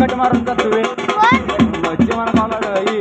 cut मारून कसं होईल मच्छी म्हणा पावला ही